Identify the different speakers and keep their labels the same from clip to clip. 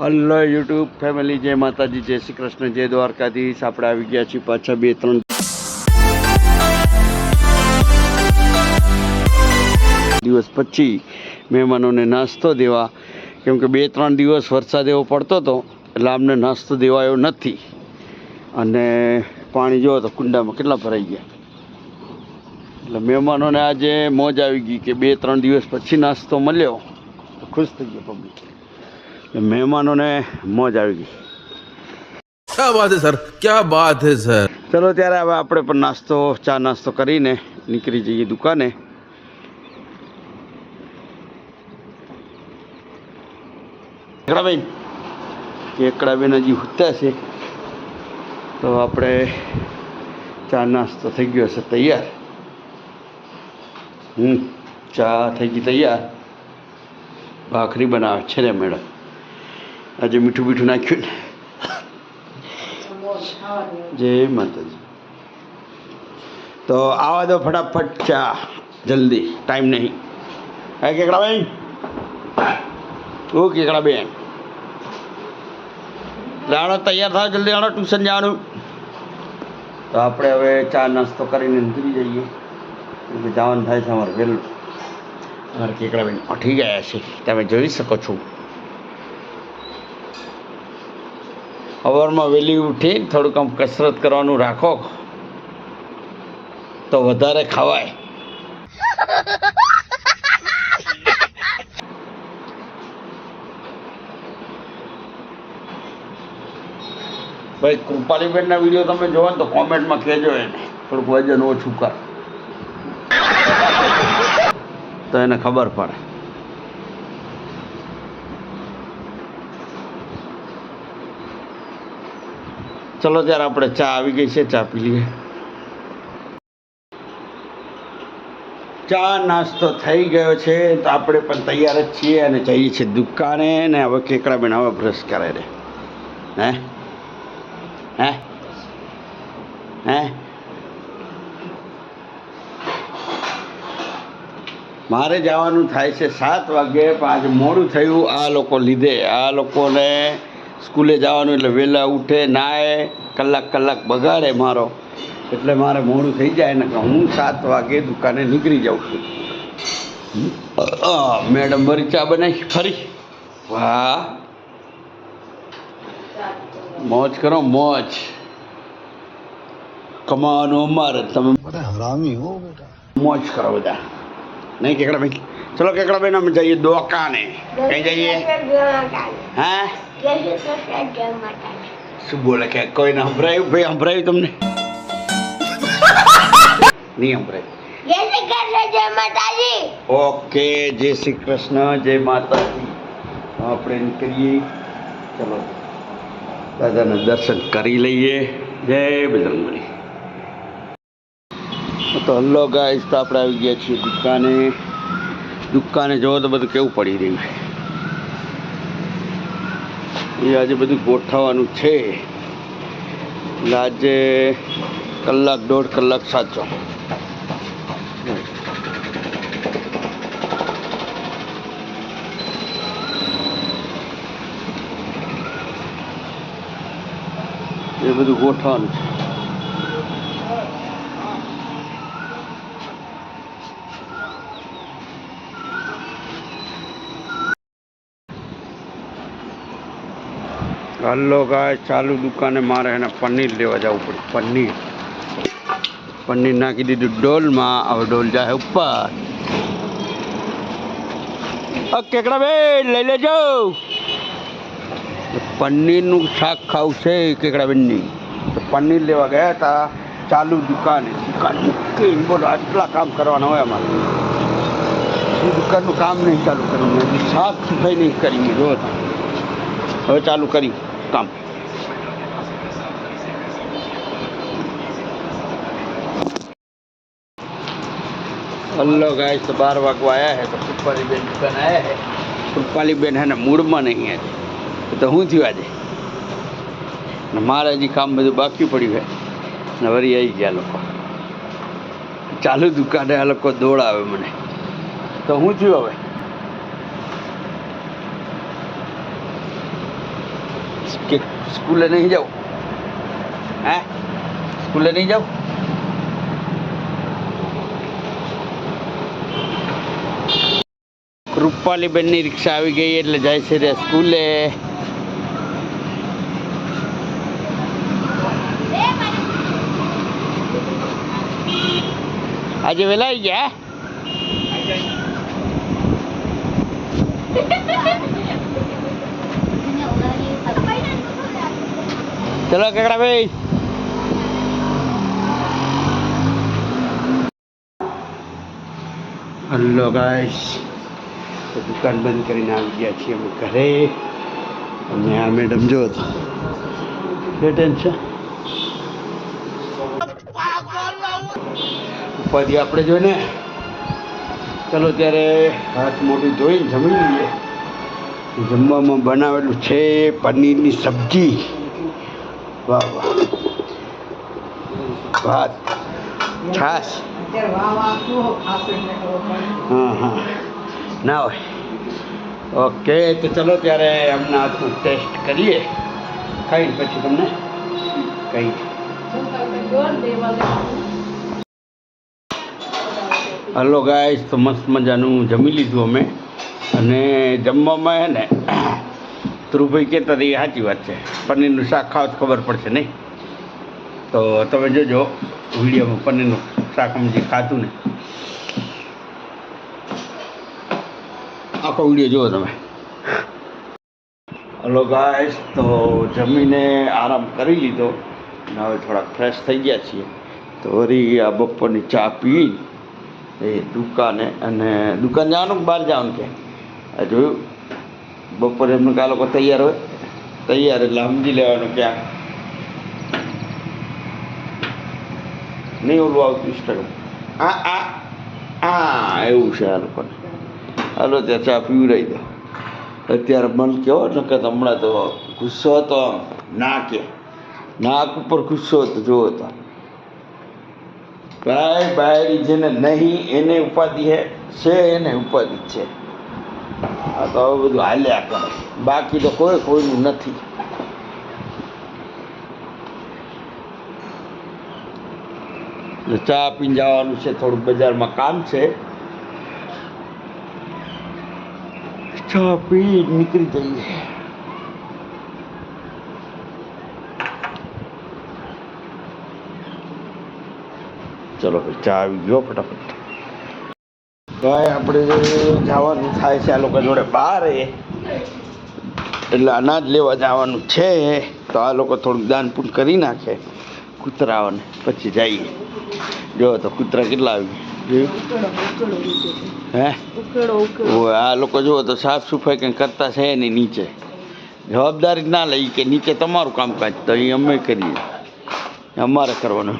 Speaker 1: Hello YouTube family, જય માતાજી, જય શ્રી કૃષ્ણ, જય દ્વારકાધીશ. આપણે આવી ગયા છીએ પાછા બે ત્રણ દિવસ પછી મહેમાનોને નાસ્તો દેવા. કેમ કે બે ત્રણ દિવસ વરસાદ એવો પડતો હતો, એટલે આમને નાસ્તો દેવાયો નથી. અને પાણી જોવો તો કુંડામાં કેટલા ભરાઈ ગયા. એટલે મહેમાનોને આજે મોજ આવી ગઈ કે બે ત્રણ દિવસ પછી નાસ્તો મળ્યો. તો ખુશ થઈ ગયો પબ્લિક મહેમાનોને મોજ આવી ગઈ.
Speaker 2: ક્યાં બાત છે સર? ક્યાં બાત છે સર?
Speaker 1: ચલો ત્યારે હવે આપણે પણ નાસ્તો ચા નાસ્તો કરીને નીકળી જઈએ દુકાને. એકડાબેન એકડાબેન હજી હુતા છે. તો આપણે ચા નાસ્તો થઈ ગયો હશે તૈયાર. હમ ચા થઈ ગઈ તૈયાર. ભાખરી બનાવે છે ને મેડમ? આજે મીઠું મીઠું નાખ્યું ને. જય માતાજી. તો આવા દો ફટાફટ ચા, જલ્દી, ટાઈમ નહીં. હા કેકડા બેન? ઓ કેકડા બેન. જાણો તૈયાર થાવ જલ્દી જાણો ટ્યુશન જવાનું. તો આપણે હવે ચા નાસ્તો કરીને નીકળી જઈએ. જવાનું થાય છે અમારે વહેલું. અમારે કેકડા બેન ઉઠી ગયા છે. તમે જોઈ શકો છો. સવારમાં વહેલી ઉઠી થોડુંક આમ કસરત કરવાનું રાખો. તો વધારે ખવાય. ભાઈ, કૃપાલીબેનના વીડિયો તમે જોવો ને તો કોમેન્ટમાં કહેજો એને. થોડુંક વજન ઓછું કર. તો એને ખબર પડે. ચલો ત્યારે આપણે ચા આવી ગઈ છે, ચા પી લઈએ. ચા નાસ્તો થઈ ગયો છે, તો આપણે પણ તૈયાર જ છીએ અને જઈએ છીએ દુકાને ને હવે કેકડા બેન હવે બ્રશ કરે રે. હે? હે? હે? મારે જવાનું થાય છે સાત વાગે આજે મોડું થયું આ લોકો લીધે. આ લોકોને સ્કૂલે જવાનું એટલે વહેલા ઉઠે નાહે કલાક કલાક બગાડે મારો. એટલે મારે મોડું થઈ જાય ને કે હું સાત વાગે દુકાને નીકળી જાઉં છું. મેડમ મારી ચા બનાવી ફરી? વાહ. મોજ કરો મોજ. કમાવાનું અમારે તમે. મોજ કરો બધા. નહીં કેકડા ભાઈ ચલો કેકડા ભાઈ અમે જઈએ દોકાને. કઈ જઈએ? હા? શું બોલે કે કોઈને સંભળાયું? ભાઈ સંભળાયું તમને? નહીં સંભળાયું. ઓકે જય શ્રી કૃષ્ણ જય માતાજી. આપણે નીકળીએ ચલો દાદાને દર્શન કરી લઈએ. જય બજરંગબલી. તો હલ્લો ગાય તો આપણે આવી ગયા છીએ દુકાને. દુકાને જોવો તો બધું કેવું પડી રહ્યું છે. એ આજે બધું ગોઠવવાનું છે. એટલે આજે કલાક દોઢ કલાક સાચો. એ બધું ગોઠવવાનું છે. હલ્લો ગાય, ચાલુ દુકાને મારે એને પનીર લેવા જવું પડે. પનીર. પનીર નાખી દીધું ડોલમાં, હવે ડોલ જાય ઉપર. કેકડા બેન, લઈ લેજો. પનીરનું શાક ખાવું છે કેકડાબેનની તો પનીર લેવા ગયા હતા, ચાલુ દુકાને. દુકાન મૂકીને બોલો, આટલા કામ કરવાના હોય અમારે. એ દુકાનનું કામ નહીં ચાલુ કરવું શાક સાફ સફાઈ નહીં કરી, રોજ. હવે ચાલુ કરી. કામ હલો ગાય તો બાર વાગવા આવ્યા હે તો કૃપાલી દુકાન આવ્યા હે. કૃપાલી બેન હે ને મૂડમાં નહીં આજે તો હું થયું આજે? ને મારે હજી કામ બધું બાકી પડ્યું હે. ને વળી આવી ગયા લોકો. ચાલુ દુકાને આ લોકો દોડાવે મને. તો હું થયું હવે? કે સ્કૂલે નહીં જાઉં? હે? સ્કૂલે નહીં જાઉં? કૃપાલીબેનની રિક્ષા આવી ગઈ એટલે જાય છે રે સ્કૂલે. આજે વેલા આવી ગયા ચલો કેકડા ભાઈ હલો ગાઈસ તો દુકાન બંધ કરીને આવી ગયા છીએ અમે ઘરે અને આ મેડમ જો ટેન્શન ઉપાધિ આપણે જોઈને ચલો ત્યારે હાથ મોઢું ધોઈને જમી લઈએ જમવામાં બનાવેલું છે પનીરની સબ્જી વાહ વાહ. ભાત છાશ. હા હા ના હોય. ઓકે તો ચલો ત્યારે હમણાં હાથનું ટેસ્ટ કરીએ. ખાઈને પછી તમને કહી હલો ગાય તો મસ્ત મજાનું જમી લીધું અમે. અને જમવામાં હે ને ધ્રુવભાઈ કહેતા હતા, એ સાચી વાત છે. પનીરનું શાક ખાવ તો ખબર પડશે નહીં. તો તમે જોજો, વિડીયોમાં પનીરનું શાક જે ખાધું ને. આખો વીડિયો જુઓ તમે. હલો ગાઈસ તો જમીને આરામ કરી લીધો અને હવે થોડાક ફ્રેશ થઈ ગયા છીએ. તો વળી આ બપોરની ચા પી એ દુકાને અને દુકાન જવાનું બહાર જવાનું કે? જોયું? બપોરે એમનું કે લોકો તૈયાર હોય? તૈયાર એટલે સમજી લેવાનું ક્યાં. નહીં ઓલું આવતું ઇન્સ્ટાગ્રામ આ આ આ, એવું છે આ લોકોને. હાલો, ત્યાં ચા પીવડાવી દો. અત્યારે મન કેવો ને કે હમણાં તો ગુસ્સો હતો આમ નાકે નાક ઉપર ગુસ્સો હતો જોવો તો. ભાઈ ભાઈ જેને નહીં, એને ઉપાધિ છે એને ઉપાધિ છે. આ તો હવે બધું હાલ્યા કરે. બાકી તો કોઈ કોઈનું નથી. ચા પીને જવાનું છે, થોડુંક બજારમાં કામ છે. ચા પી નીકળી જઈએ. ચલો, ચા આવી ગયો ફટાફટ. ભાઈ આપણે જવાનું થાય છે આ લોકો જોડે બહાર એટલે અનાજ લેવા જવાનું છે તો આ લોકો થોડુંક દાન પૂન કરી નાખે કૂતરાઓને. પછી જઈએ. જો તો કૂતરા કેટલા આવી હે? આ લોકો જુઓ તો સાફ સફાઈ કંઈ કરતા છે નહીં નીચે. જવાબદારી ના લઈ કે નીચે તમારું કામકાજ. તો એ અમે કરીએ. અમારે કરવાનું.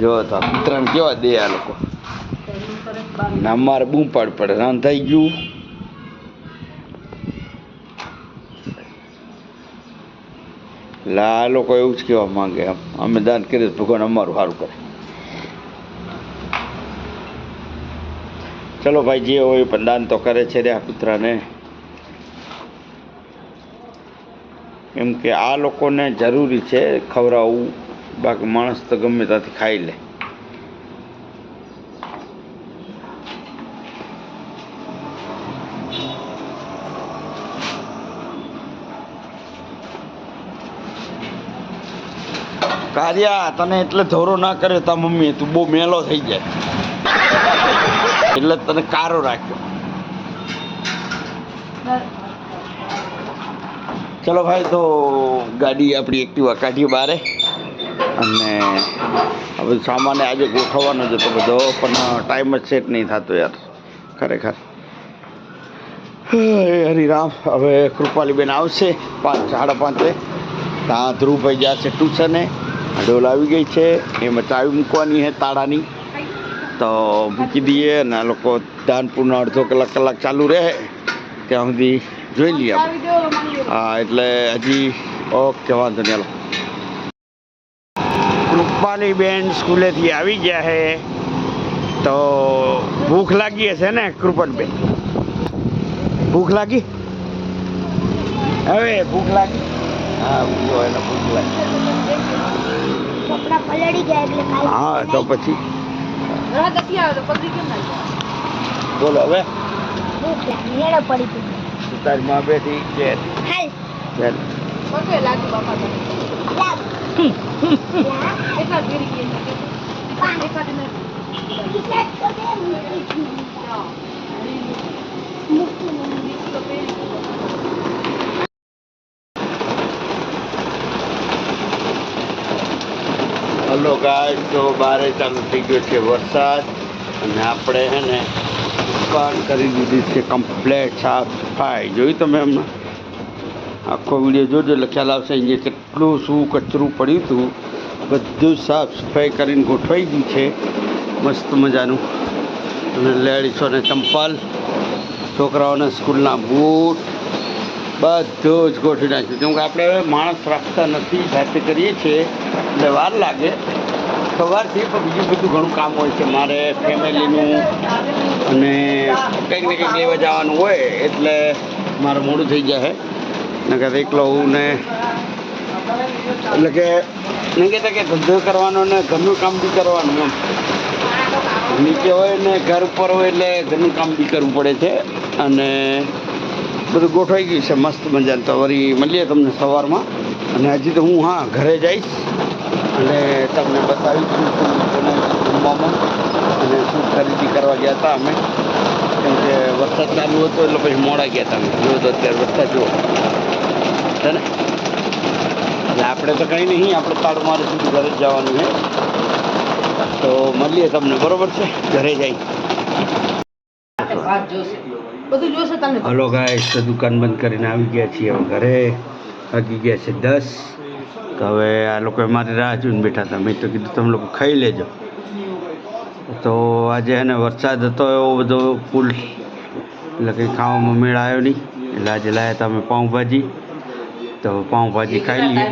Speaker 1: જો તો કૂતરાને કેવા દે આ લોકો. ને અમારે બૂમ પાડ પડે રાન થઈ ગયું. લા લોકો એવું જ કહેવા માંગે એમ અમે દાન કરીએ ભગવાન અમારું સારું કરે. ચલો ભાઈ, જે હોય પણ દાન તો કરે છે રે આ કૂતરાને કેમ કે આ લોકોને જરૂરી છે ખવડાવવું, બાકી માણસ તો ગમે ત્યાંથી ખાઈ લે. કારિયા, તને એટલે ધોરો ના કરે તા મમ્મી તું બહુ મેલો થઈ જાય. એટલે તને કારો રાખ્યો. ચલો ભાઈ, તો ગાડી આપણી એક્ટિવા કાઢી બારે. અને હવે સામાન્ય આજે ગોઠવવાનો જ હતો બધો, પણ ટાઈમ જ સેટ નહીં થતો યાર. ખરેખર. હરિરામ, હવે કૃપાલીબેન આવશે પાંચ, સાડા પાંચે. ત્યાં ધ્રુવભાઈ છે ટ્યુશને ડોલ આવી ગઈ છે, એમાં ચાવી મૂકવાની છે તાળાની. તો મૂકી દઈએ અને આ લોકો દાનપુરનો અડધો કલાક કલાક ચાલુ રહે, ત્યાં સુધી જોઈ લઈએ હા, એટલે હજી, ઓકે, વાંધો નહીં કૃપાલી બેન સ્કૂલેથી આવી ગયા છે. તો ભૂખ લાગી હશે ને કૃપણબેન ભૂખ લાગી? હવે ભૂખ લાગી. હા બીજો એને
Speaker 3: એટલે
Speaker 1: હા તો પછી.
Speaker 4: રાત આવે તો પગડી કેમ નાખી
Speaker 1: બોલો હવે. તારી માં બેઠી છે
Speaker 3: હાલ.
Speaker 1: ચાલ.
Speaker 4: પગે લાગી
Speaker 3: ટી-શર્ટ તો
Speaker 1: બારે ચાલુ થઈ ગયો છે વરસાદ. અને આપણે હે ને દુકાન કરી દીધી છે કમ્પ્લેટ સાફ સફાઈ. જોયું તમે હમણાં? આખો વીડિયો જોજો, એટલે ખ્યાલ આવશે અહીંયા કેટલું શું કચરું પડ્યું હતું. બધું સાફ સફાઈ કરીને ગોઠવાઈ ગયું છે. મસ્ત મજાનું. અને લેડીસોને ચંપલ, છોકરાઓને સ્કૂલના બૂટ, બધું જ ગોઠવી નાખ્યું. કેમ કે આપણે માણસ રાખતા નથી જાતે કરીએ છીએ. એટલે વાર લાગે. સવારથી પણ બીજું બધું ઘણું કામ હોય છે. મારે ફેમિલીનું અને કંઈક ને કંઈક લેવા જવાનું હોય એટલે મારે મોડું થઈ જાય. નકર એકલો હું ને એટલે કે નહીં કહેતા કે ધંધો કરવાનો ને ઘરનું કામ બી કરવાનું એમ. નીચે હોય ને ઘર ઉપર હોય એટલે ઘરનું કામ બી કરવું પડે છે. અને બધું ગોઠવાઈ ગયું છે. મસ્ત મજાનું. તો વળી મળીએ તમને સવારમાં. અને હજી તો હું, હા, ઘરે જઈશ. અને તમને બતાવ્યું શું બનાવ્યું જમવામાં અને શું ખરીદી કરવા ગયા હતા અમે. કેમ કે વરસાદ ચાલુ હતો એટલે પછી મોડા ગયા હતા અમે. જો તો અત્યારે વરસાદ જુઓ છે ને? એટલે આપણે તો કંઈ નહીં આપણે તાળું મારે સુધી ઘરે જ જવાનું છે. તો મળીએ તમને બરોબર છે? ઘરે જઈ.
Speaker 4: તમને.
Speaker 1: હલો ગાય દુકાન બંધ કરીને આવી ગયા છીએ હવે ઘરે. વાગી ગયા છે દસ. તો હવે આ લોકોએ મારી રાહ જોઈને બેઠા હતા. મેં તો કીધું તમે લોકો ખાઈ લેજો. તો આજે એને વરસાદ હતો એવો બધો ફૂલ. એટલે કંઈ ખાવામાં મેળ આવ્યો નહીં. એટલે આજે લાવ્યા હતા અમે પાઉંભાજી. તો પાઉંભાજી ખાઈ લઈએ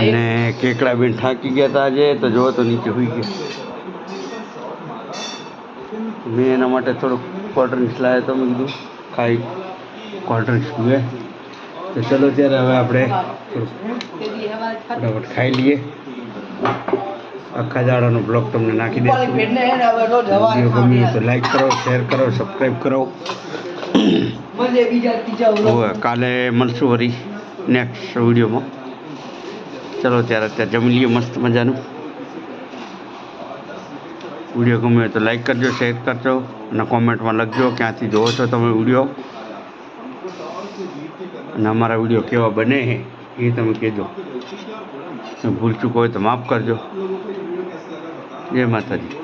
Speaker 1: અને કેકડા બેન થાકી ગયા હતા આજે તો જોવો તો નીચે હોઈ ગયા. મેં એના માટે થોડુંક કોલ્ડ ડ્રિંક્સ લાવ્યો તો મેં કીધું ખાઈ કોલ્ડ ડ્રિંક્સ પીવે. તો ચલો ત્યારે હવે આપણે. ફટાફટ ખાઈ લઈએ. આખા દાડાનો બ્લોગ તમને નાખી દઈશું વીડિયો ગમ્યું તો લાઈક કરો શેર કરો સબસ્ક્રાઈબ કરો. હવે કાલે મળશું વરી નેક્સ્ટ વિડીયોમાં. ચલો ત્યારે અત્યારે જમી લઈએ મસ્ત મજાનું. વીડિયો ગમ્યો તો લાઈક કરજો શેર કરજો અને કોમેન્ટમાં લખજો ક્યાંથી જોવો છો તમે વીડિયો. અને અમારા વીડિયો કેવા બને છે એ તમે કહેજો. ભૂલ ચૂક હોય તો માફ કરજો. જય માતાજી.